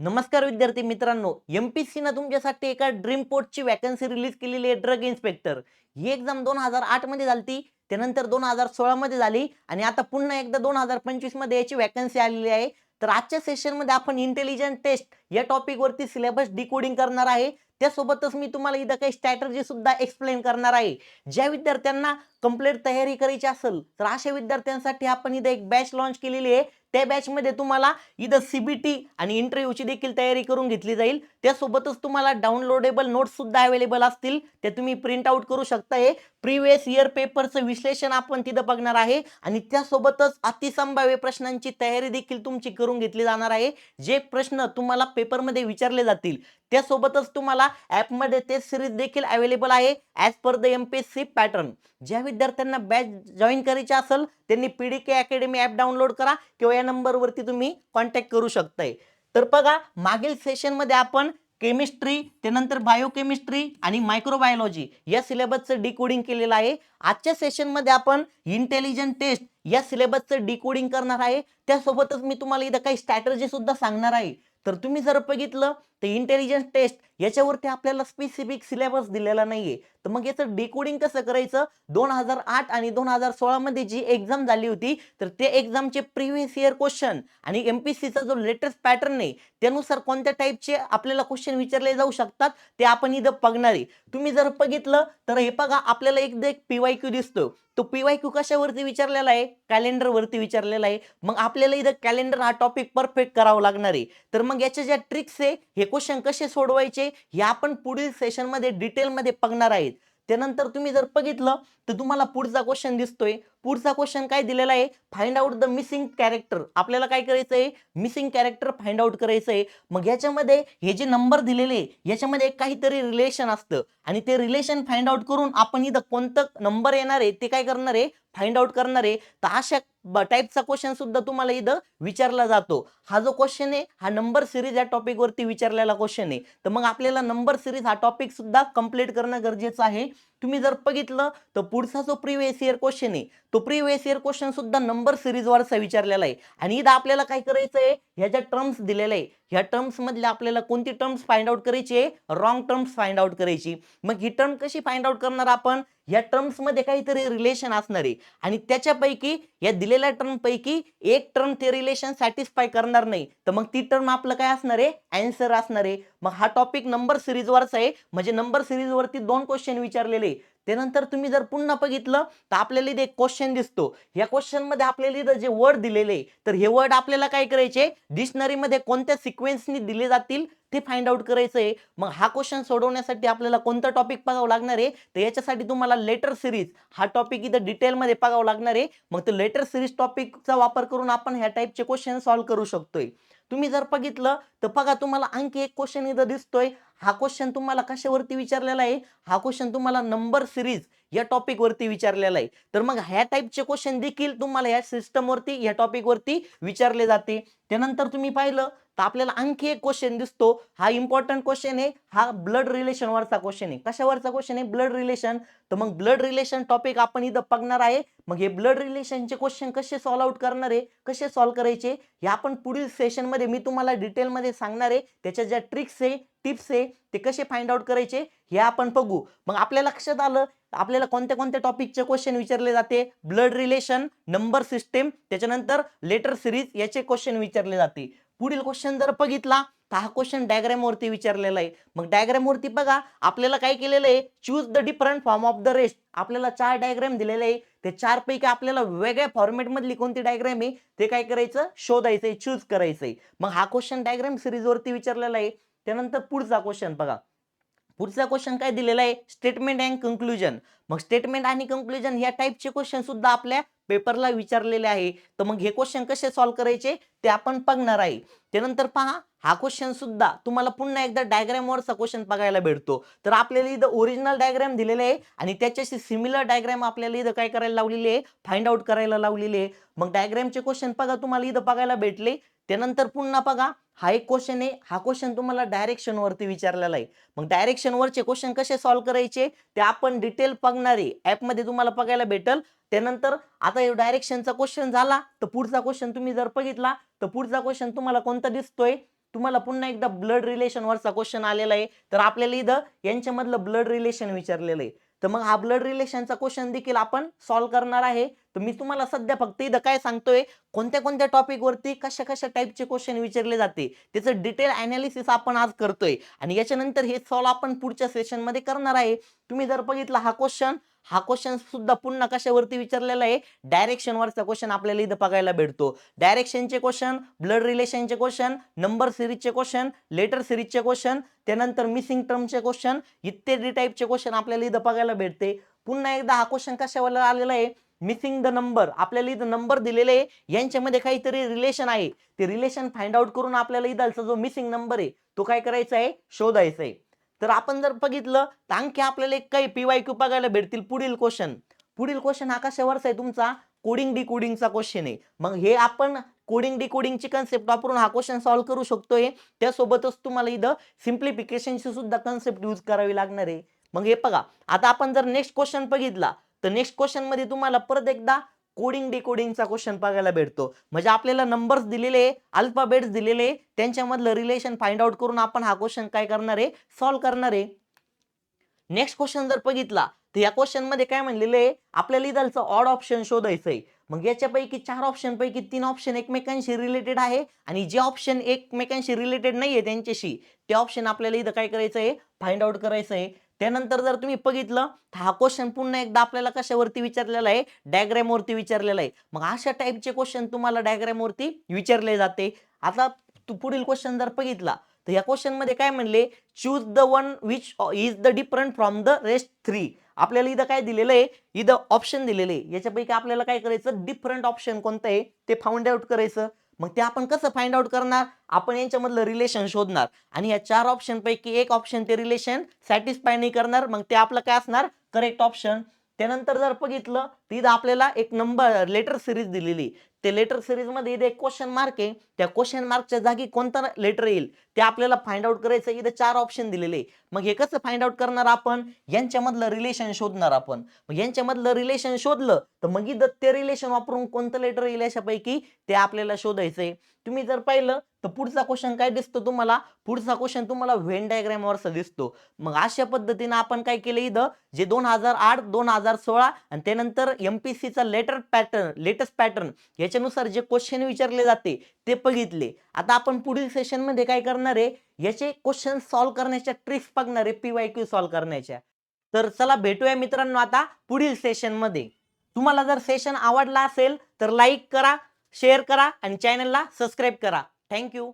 नमस्कार विद्यार्थी मित्रांनो एम पी सीनं न तुमच्यासाठी एका ड्रीम पोर्टची वॅकन्सी रिलीज केलेली आहे ड्रग इन्स्पेक्टर ही एक्झाम दोन हजार आठमध्ये झाली त्यानंतर दोन हजार सोळा मध्ये झाली आणि आता पुन्हा एकदा दोन हजार पंचवीसमध्ये याची वॅकन्सी आलेली आहे. तर आजच्या सेशनमध्ये आपण इंटेलिजंट टेस्ट या टॉपिक वरती सिलेबस डिकोडिंग करणार आहे. त्यासोबतच मी तुम्हाला इथं काही स्ट्रॅटर्जी सुद्धा एक्सप्लेन करणार आहे. ज्या विद्यार्थ्यांना कंप्लीट तयारी करायची असेल तर अशा विद्यार्थ्यांसाठी आपण इथं एक बॅच लॉन्च केलेली आहे. त्या बॅचमध्ये तुम्हाला इथं सीबीटी आणि इंटरव्ह्यूची देखील तयारी करून घेतली जाईल. त्यासोबतच तुम्हाला डाउनलोडेबल नोट्स सुद्धा अवेलेबल असतील. ते तुम्ही प्रिंट आउट करू शकता हे. प्रिव्हियस इयर पेपरचं विश्लेषण आपण तिथं बघणार आहे. आणि त्यासोबतच अतिसंभाव्य प्रश्नांची तयारी देखील तुमची करून घेतली जाणार आहे. जे प्रश्न तुम्हाला पेपरमध्ये विचारले जातील त्यासोबतच तुम्हाला ॲपमध्ये ते सिरीज देखील अवेलेबल आहे as per the M P S C pattern ज्या विद्यार्थ्यांना बॅच जॉईन करायची असेल त्यांनी P D K academy app download करा किंवा या नंबरवरती तुम्ही कॉन्टॅक्ट करू शकताय. तर बघा मागील सेशनमध्ये आपण केमिस्ट्री त्यानंतर बायोकेमिस्ट्री आणि मायक्रोबायोलॉजी या सिलेबसचं डिकोडिंग केलेलं आहे. आजच्या सेशनमध्ये आपण इंटेलिजंट टेस्ट या सिलेबसचं डिकोडिंग करणार आहे. त्यासोबतच मी तुम्हाला इथं काही स्ट्रॅटर्जी सुद्धा सांगणार आहे. तर तुम्ही जर बघितलं तर इंटेलिजन्स टेस्ट याच्यावरती आपल्याला स्पेसिफिक सिलेबस दिलेला नाहीये. तर मग याचं डिकोडिंग कसं करायचं? दोन हजार आठ आणि दोन हजार सोळामध्ये जी एक्झाम झाली होती तर ते एक्झामचे प्रिव्हियस इयर क्वेश्चन आणि एम पी सीचा जो लेटेस्ट पॅटर्न आहे त्यानुसार कोणत्या टाईपचे आपल्याला क्वेश्चन विचारले जाऊ शकतात ते आपण इथं बघणार आहे. तुम्ही जर बघितलं तर हे बघा आपल्याला एकदा एक पी वाय क्यू दिसतो तो पी वाय क्यू कशावरती विचारलेला आहे? कॅलेंडरवरती विचारलेला आहे. मग आपल्याला इथं कॅलेंडर हा टॉपिक परफेक्ट करावा लागणार आहे. तर मग याच्या ज्या ट्रिक्स आहे हे क्वेश्चन कसे सोडवायचे? हे आपण पुढील सेशनमध्ये डिटेलमध्ये बघणार आहेत. त्यानंतर तुम्ही जर बघितलं तर तुम्हाला पुढचा क्वेश्चन दिसतोय. पुढचा क्वेश्चन काय दिलेला आहे? Find out the missing character आपल्याला काय करायचं आहे मिसिंग कॅरेक्टर फाइंड आउट करायचं आहे मग याच्यामध्ये हे जे नंबर दिलेले याच्यामध्ये काहीतरी रिलेशन असतं. आणि ते रिलेशन फाइंड आउट करून आपण इथं कोणतं नंबर येणार आहे ते काय करणार आहे? फाइंड आउट करणार आहे. तर अशा टाईपचा क्वेश्चन सुद्धा तुम्हाला इथं विचारला जातो. हा जो क्वेश्चन आहे हा नंबर सिरीज या टॉपिकवरती विचारलेला क्वेश्चन आहे. तर मग आपल्याला नंबर सिरीज हा टॉपिक सुद्धा कंप्लीट करणं गरजेचं आहे. तुम्ही जर बघितलं तर पुढचा जो प्रिव्हियस इयर क्वेश्चन आहे तो प्रिव्हियस इयर क्वेश्चन सुद्धा नंबर सिरीजवरचा विचारलेला आहे. आणि इथं आपल्याला काय करायचं आहे? ह्या ज्या टर्म्स दिलेल्या आहे ह्या टर्म्स मधल्या आपल्याला कोणती टर्म्स फाइंड आउट करायची आहे? रॉंग टर्म्स फाइंड आउट करायची. मग ही टर्म कशी फाइंड आउट करणार आपण? या टर्म्समध्ये काहीतरी रिलेशन असणार आहे. आणि त्याच्यापैकी या दिलेल्या टर्मपैकी एक टर्म ते रिलेशन सॅटिस्फाय करणार नाही. तर मग ती टर्म आपलं काय असणार आहे? अँसर असणार आहे. मग हा टॉपिक नंबर सिरीजवरचा आहे. म्हणजे नंबर सिरीजवरती दोन क्वेश्चन विचारलेले. त्यानंतर तुम्ही जर पुन्हा बघितलं तर आपल्याला इथे एक क्वेश्चन दिसतो. या क्वेश्चनमध्ये आपल्याला इथं जे वर्ड दिलेले तर हे वर्ड आपल्याला काय करायचे? डिक्शनरीमध्ये कोणत्या सिक्वेन्सनी दिले जातील ते फाइंड आउट करायचं आहे. मग हा क्वेश्चन सोडवण्यासाठी आपल्याला कोणता टॉपिक बघावं लागणार आहे? तर याच्यासाठी तुम्हाला लेटर सिरीज हा टॉपिक इथं डिटेलमध्ये बघावं लागणार आहे. मग तो लेटर सिरीज टॉपिकचा वापर करून आपण ह्या टाईपचे क्वेश्चन सॉल्व्ह करू शकतोय. तुम्ही जर बघितलं तर बघा तुम्हाला आणखी एक क्वेश्चन इथं दिसतोय. हा क्वेश्चन तुम्हाला कशावरती विचारलेला आहे? हा क्वेश्चन तुम्हाला नंबर सिरीज या टॉपिकवरती विचारलेला आहे. तर मग ह्या टाईपचे क्वेश्चन देखील तुम्हाला या सिस्टमवरती या टॉपिकवरती विचारले जाते. त्यानंतर तुम्ही पाहिलं तर आपल्याला आणखी एक क्वेश्चन दिसतो. हा इम्पॉर्टंट क्वेश्चन आहे. हा ब्लड रिलेशन वरचा क्वेश्चन आहे. कशावरचा क्वेश्चन आहे? ब्लड रिलेशन तर मग ब्लड रिलेशन टॉपिक आपण इथं बघणार आहे. मग हे ब्लड रिलेशनचे क्वेश्चन कसे सॉल्व आउट करणार आहे? कसे सॉल्व करायचे? हे आपण पुढील सेशनमध्ये मी तुम्हाला डिटेलमध्ये सांगणार आहे. त्याच्या ज्या ट्रिक्स आहे टिप्स आहे ते कसे फाइंड आउट करायचे? हे आपण बघू. मग आपल्या लक्षात आलं? आपल्याला कोणत्या कोणत्या टॉपिकचे क्वेश्चन विचारले जाते? ब्लड रिलेशन नंबर सिस्टेम त्याच्यानंतर लेटर सिरीज याचे क्वेश्चन विचारले जाते. पुढील क्वेश्चन जर बघितला तर हा क्वेश्चन डायग्राम वरती विचारलेला आहे. मग डायग्राम वरती बघा आपल्याला काय केलेलं आहे? Choose the different form of the rest आपल्याला चार डायग्राम दिलेले आहे. ते चार पैकी आपल्याला वेगळ्या फॉर्मॅट मधली कोणती डायग्राम आहे? ते काय करायचं? शोधायचंय चूज करायचंय. मग हा क्वेश्चन डायग्राम सिरीज वरती विचारलेला आहे. त्यानंतर पुढचा क्वेश्चन बघा. पुढचा क्वेश्चन काय दिलेला आहे? स्टेटमेंट अँड कंक्लुजन मग स्टेटमेंट आणि कंक्लुजन या टाईपचे क्वेश्चन सुद्धा आपल्या पेपरला विचारलेले आहे तर मग हे क्वेश्चन कसे सॉल्व्ह करायचे? ते आपण बघणार आहे. त्यानंतर पहा हा क्वेश्चन सुद्धा तुम्हाला पुन्हा एकदा डायग्रॅमवरचा क्वेश्चन बघायला भेटतो. तर आपल्याला इथं ओरिजिनल डायग्राम दिलेले आहे आणि त्याच्याशी सिमिलर डायग्राम आपल्याला इथं काय करायला लावलेली आहे? फाइंड आउट करायला लावलेली आहे. मग डायग्रॅमचे क्वेश्चन बघा तुम्हाला इथं बघायला भेटले. त्यानंतर पुन्हा बघा हा एक क्वेश्चन आहे. हा क्वेश्चन तुम्हाला डायरेक्शन वरती विचारलेला आहे. मग डायरेक्शन वरचे क्वेश्चन कसे सॉल्व्ह करायचे? ते आपण डिटेल बघणार. आहे तुम्हाला बघायला भेटल. त्यानंतर आता डायरेक्शनचा क्वेश्चन झाला. तर पुढचा क्वेश्चन तुम्ही जर बघितला तर पुढचा क्वेश्चन तुम्हाला कोणता दिसतोय? तुम्हाला पुन्हा एकदा ब्लड रिलेशन वरचा क्वेश्चन आलेला आहे. तर आपल्याला इथं यांच्यामधलं ब्लड रिलेशन विचारलेलं आहे. तर मग हा ब्लड रिलेशनचा क्वेश्चन देखील आपण सॉल्व्ह करणार आहे. तर मी तुम्हाला सध्या फक्त इथं काय सांगतोय कोणत्या कोणत्या टॉपिकवरती कशा कशा टाईपचे क्वेश्चन विचारले जाते त्याचं डिटेल अनालिसिस आपण आज करतोय. आणि याच्यानंतर हे सॉल्व्ह आपण पुढच्या सेशनमध्ये करणार आहे. तुम्ही जर बघितला हा क्वेश्चन हा क्वेश्चन सुद्धा पुन्हा कशावरती विचारलेला आहे? डायरेक्शन वरचा क्वेश्चन आपल्याला इथं बघायला भेटतो. डायरेक्शनचे क्वेश्चन ब्लड रिलेशनचे क्वेश्चन नंबर सिरीजचे क्वेश्चन लेटर सिरीजचे क्वेश्चन त्यानंतर मिसिंग टर्मचे क्वेश्चन इत्यादी टाईपचे क्वेश्चन आपल्याला इथं बघायला भेटते. पुन्हा एकदा हा क्वेश्चन कशावर आलेला आहे? मिसिंग द नंबर आपल्याला इथं नंबर दिलेले आहे. यांच्यामध्ये काहीतरी रिलेशन आहे. ते रिलेशन फाइंड आउट करून आपल्याला इथलचा जो मिसिंग नंबर आहे तो काय करायचा आहे? शोधायचा आहे. तर आपण जर बघितलं तर आणखी आपल्याला एक काही पी वाय क्यू बघायला भेटतील. पुढील क्वेश्चन पुढील क्वेश्चन हा कशावरचा आहे तुमचा? कोडिंग डी कोडिंगचा क्वेश्चन आहे. मग हे आपण कोडिंग डी कोडिंगची कन्सेप्ट वापरून हा क्वेश्चन सॉल्व्ह करू शकतोय. त्यासोबतच तुम्हाला इथं सिम्प्लिफिकेशनची सुद्धा कन्सेप्ट यूज करावी लागणार आहे. मग हे बघा. आता आपण जर नेक्स्ट क्वेश्चन बघितला तर नेक्स्ट क्वेश्चनमध्ये तुम्हाला परत एकदा कोडिंग डिकोडिंगचा क्वेश्चन बघायला भेटतो. म्हणजे आपल्याला नंबर्स दिलेले अल्फाबेट्स दिलेले त्यांच्यामधलं रिलेशन फाइंड आउट करून आपण हा क्वेश्चन काय करणार आहे? सॉल्व्ह करणार आहे. नेक्स्ट क्वेश्चन जर बघितला तर या क्वेश्चनमध्ये काय म्हणलेलं आहे? आपल्याला इथलचं ऑड ऑप्शन शोधायचं आहे. मग याच्यापैकी चार ऑप्शन पैकी तीन ऑप्शन एकमेकांशी रिलेटेड आहे आणि जे ऑप्शन एकमेकांशी रिलेटेड नाहीये त्यांच्याशी ते ऑप्शन आपल्याला इथं काय करायचं आहे? फाइंड आउट करायचं आहे. त्यानंतर जर तुम्ही बघितलं तर हा क्वेश्चन पुन्हा एकदा आपल्याला कशावरती विचारलेला आहे? डायग्रॅमवरती विचारलेला आहे. मग अशा टाईपचे क्वेश्चन तुम्हाला डायग्रॅमवरती विचारले जाते. आता तू पुढील क्वेश्चन जर बघितला तर या क्वेश्चनमध्ये काय म्हणले? Choose the one which is the different from the rest three आपल्याला इथं काय दिलेलं आहे? इथं ऑप्शन दिलेलं आहे. याच्यापैकी आपल्याला काय करायचं? डिफरंट ऑप्शन कोणतं आहे? ते फाउंड आउट करायचं. मग ते आपण कसं फाइंड आउट करणार? आपण यांच्यामधलं रिलेशन शोधणार. आणि या चार ऑप्शन पैकी एक ऑप्शन ते रिलेशन सॅटिस्फाय नाही करणार मग ते आपलं काय असणार? करेक्ट ऑप्शन त्यानंतर जर बघितलं तर आपल्याला एक नंबर लेटर सिरीज दिलेली. ते लेटर सिरीजमध्ये इथे एक क्वेश्चन मार्क आहे. त्या क्वेश्चन मार्कच्या जागी कोणता लेटर येईल ते आपल्याला फाइंड आउट करायचं इथे चार ऑप्शन दिलेले. मग हे कसं फाइंड आउट करणार आपण? यांच्यामधलं रिलेशन शोधणार आपण. मग यांच्यामधलं रिलेशन शोधलं तर मग इथं ते रिलेशन वापरून कोणतं लेटर येईल अशापैकी ते आपल्याला शोधायचंय तुम्ही जर पाहिलं तर पुढचा क्वेश्चन काय दिसतो तुम्हाला? पुढचा क्वेश्चन तुम्हाला व्हेन डायग्रामवरचा दिसतो. मग अशा पद्धतीनं आपण काय केलं इथं? जे दोन हजार आठ दोन हजार सोळा आणि त्यानंतर एमपीसीचा लेटर पॅटर्न लेटेस्ट पॅटर्न याच्यानुसार जे क्वेश्चन विचारले जाते ते बघितले. आता आपण पुढील सेशनमध्ये काय करणार आहे? याचे क्वेश्चन सॉल्व्ह करण्याच्या ट्रिक्स बघणार आहे पीवाय क्यू सॉल्व्ह करण्याच्या. तर चला भेटूया मित्रांनो आता पुढील सेशनमध्ये तुम्हाला जर सेशन आवडला असेल तर लाईक करा शेअर करा आणि चॅनलला सबस्क्राईब करा. थँक्यू